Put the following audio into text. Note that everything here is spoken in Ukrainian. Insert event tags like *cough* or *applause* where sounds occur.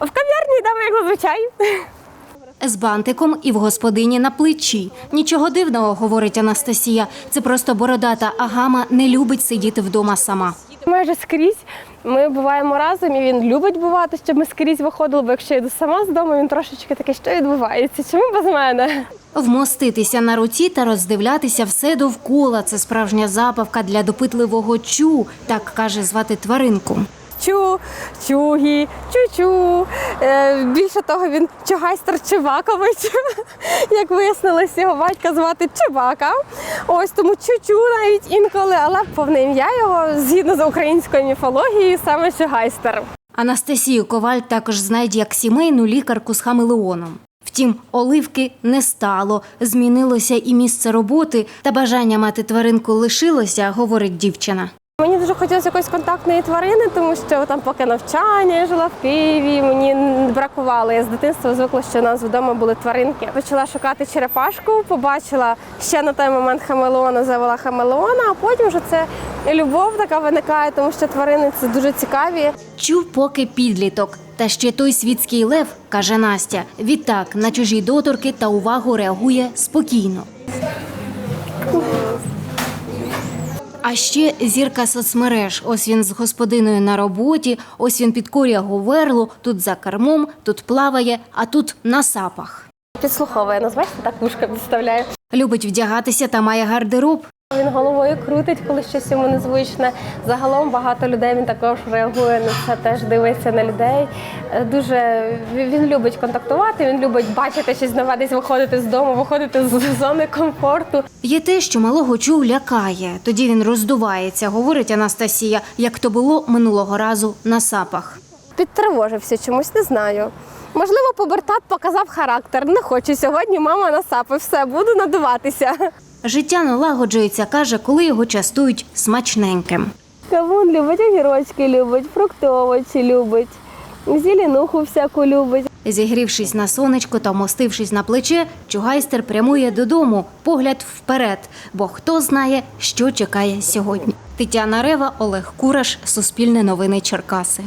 В кав'ярні йдемо, як зазвичай. З бантиком і в господині на плечі. Нічого дивного, говорить Анастасія. Це просто бородата агама не любить сидіти вдома сама. Майже скрізь ми буваємо разом, і він любить бувати, щоб ми скрізь виходили, бо якщо я йду сама з дому, він трошечки такий, що відбувається? Чому без мене? Вмоститися на руці та роздивлятися все довкола. Це справжня забавка для допитливого чу, так каже звати тваринку. Чу, чугі, чу-чу. Е, більше того, він чугайстер Чебакович. *laughs* Як вияснилось, його батька звати Чебака. Ось тому чу-чу навіть інколи, але повне ім'я його згідно з українською міфологією, саме Чугайстер. Анастасію Коваль також знають як сімейну лікарку з хамелеоном. Втім, оливки не стало. Змінилося і місце роботи, та бажання мати тваринку лишилося, говорить дівчина. Мені дуже хотілося якоїсь контактної тварини, тому що там поки навчання я жила в Києві, мені бракувало. Я з дитинства звикла, що у нас вдома були тваринки. Почала шукати черепашку, побачила ще на той момент хамелеона, завела хамелеона, а потім вже це любов така виникає, тому що тварини це дуже цікаві. Чув поки підліток. Та ще той світський лев, каже Настя. Відтак на чужі доторки та увагу реагує спокійно. А ще зірка соцмереж. Ось він з господиною на роботі, ось він підкорює говерлу, тут за кермом, тут плаває, а тут на сапах. Підслуховує нас, бачите, так вушка підставляє. Любить вдягатися та має гардероб. Він головою крутить, коли щось йому незвичне. Загалом багато людей він також реагує на це, теж дивиться на людей. Е, Дуже він любить контактувати, він любить бачити щось нове, десь виходити з дому, виходити з зони комфорту. Є те, що малого чув лякає. Тоді він роздувається, говорить Анастасія, як то було минулого разу на сапах. Підтривожився чомусь, не знаю. Можливо, побертат показав характер. Не хочу сьогодні. Мама насапи, все буду надуватися. Життя налагоджується, каже, коли його частують смачненьким. Кавун любить, огірочки любить, фруктовочі любить, зеленуху всяку любить. Зігрівшись на сонечко та вмостившись на плече, чугайстер прямує додому, погляд вперед, бо хто знає, що чекає сьогодні. Тетяна Рева, Олег Кураш, Суспільне новини Черкаси.